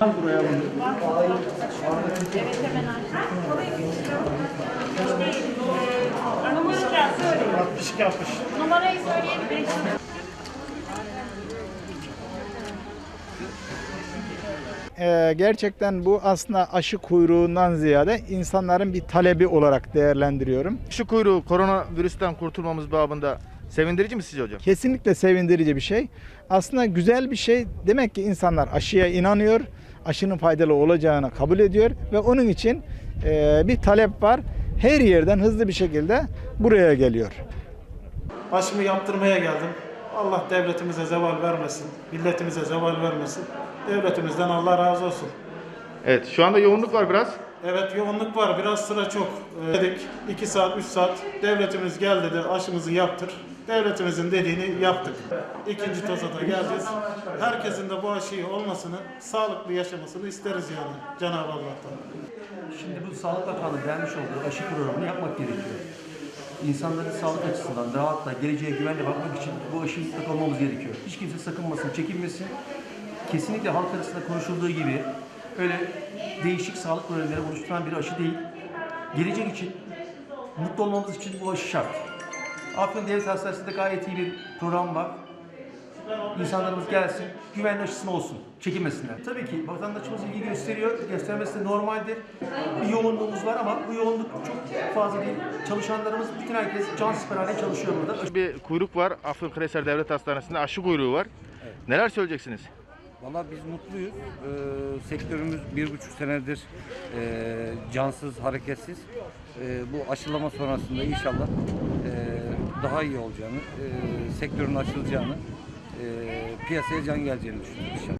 Buraya bunu. Evet hemen Numarayı söyle. 62 60. Numarayı söyleyebilir misin? Ee, gerçekten bu aslında aşı kuyruğundan ziyade insanların bir talebi olarak değerlendiriyorum. Şu kuyruğu koronavirüsten kurtulmamız babında sevindirici mi sizce hocam? Kesinlikle sevindirici bir şey. Aslında güzel bir şey. Demek ki insanlar aşıya inanıyor, aşının faydalı olacağını kabul ediyor ve onun için e, bir talep var. Her yerden hızlı bir şekilde buraya geliyor. Aşımı yaptırmaya geldim. Allah devletimize zeval vermesin. Milletimize zeval vermesin. Devletimizden Allah razı olsun. Evet şu anda yoğunluk var biraz. Evet yoğunluk var. Biraz sıra çok. Ee, Dedik 2 saat 3 saat. Devletimiz gel dedi aşımızı yaptır. Devletimizin dediğini yaptık. İkinci toza da geleceğiz. Herkesin de bu aşıyı olmasını, sağlıklı yaşamasını isteriz yani Cenab-ı Allah'tan. Şimdi bu Sağlık Bakanlığı vermiş olduğu aşı programını yapmak gerekiyor. İnsanların sağlık açısından rahatla, geleceğe güvenle bakmak için bu aşıyı mutlaka olmamız gerekiyor. Hiç kimse sakınmasın, çekinmesin. Kesinlikle halk arasında konuşulduğu gibi öyle değişik sağlık problemleri oluşturan bir aşı değil. Gelecek için, mutlu olmamız için bu aşı şart. Afyon Devlet Hastanesi'nde gayet iyi bir program var. İnsanlarımız gelsin, güvenli aşısını olsun, çekinmesinler. Tabii ki vatandaşımız ilgi gösteriyor, göstermesi de normaldir. Bir yoğunluğumuz var ama bu yoğunluk çok fazla değil. Çalışanlarımız, bütün herkes can siperhane çalışıyor burada. Bir kuyruk var Afyonkarahisar Devlet Hastanesi'nde aşı kuyruğu var. Neler söyleyeceksiniz? Valla biz mutluyuz. Ee, sektörümüz bir buçuk senedir e, cansız, hareketsiz. E, bu aşılama sonrasında inşallah e, daha iyi olacağını, e, sektörün açılacağını, e, piyasaya can geleceğini düşünüyoruz.